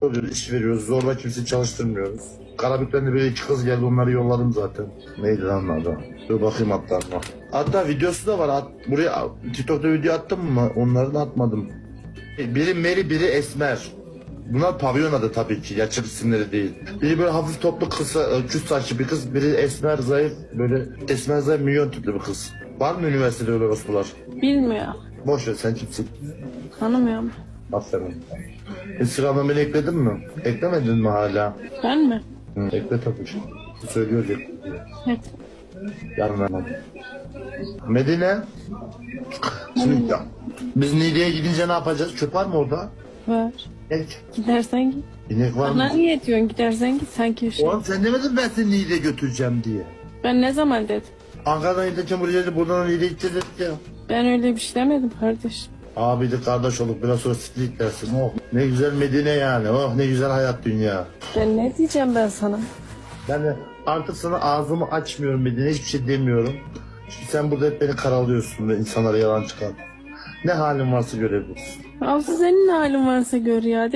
Oluyoruz, iş veriyoruz. Zorla kimseyi çalıştırmıyoruz. Karabük'ten de böyle iki kız geldi onları yolladım zaten. Neydi lan adı? Dur bakayım atlarına. Hatta videosu da var. At, buraya TikTok'ta video attım mı? Onları da atmadım. Biri Meri, biri Esmer. Bunlar pavyon adı tabii ki. Gerçek isimleri değil. Biri böyle hafif toplu kısa, e, küs saçlı bir kız. Biri esmer, zayıf. Böyle esmer, zayıf, milyon tipli bir kız. Var mı üniversitede öyle orospular? Bilmiyor. Boş ver sen kimsin? Tanımıyorum. Aferin. Instagram'a beni ekledin mi? Eklemedin mi hala? Ben mi? Hı, ekle tabii. Söylüyor diye. Evet. Yarın hemen. Medine. Şimdi biz Niğde'ye gidince ne yapacağız? Çöp var mı orada? Var. İnek. Gidersen git. İnek var Bana mı? niye diyorsun gidersen git sanki şey. Oğlum sen demedin ben seni Niğde'ye götüreceğim diye. Ben ne zaman dedim? Ankara'dan gideceğim buraya da buradan Niğde'ye gideceğiz dedik ya. Ben öyle bir şey demedim kardeşim. Abi de kardeş olduk biraz sonra siklik dersin. Oh ne güzel Medine yani. Oh ne güzel hayat dünya. Ben ne diyeceğim ben sana? Ben de artık sana ağzımı açmıyorum Medine hiçbir şey demiyorum. Çünkü sen burada hep beni karalıyorsun ve insanlara yalan çıkar. Ne halin varsa görebilirsin. Avsu senin ne halin varsa gör ya.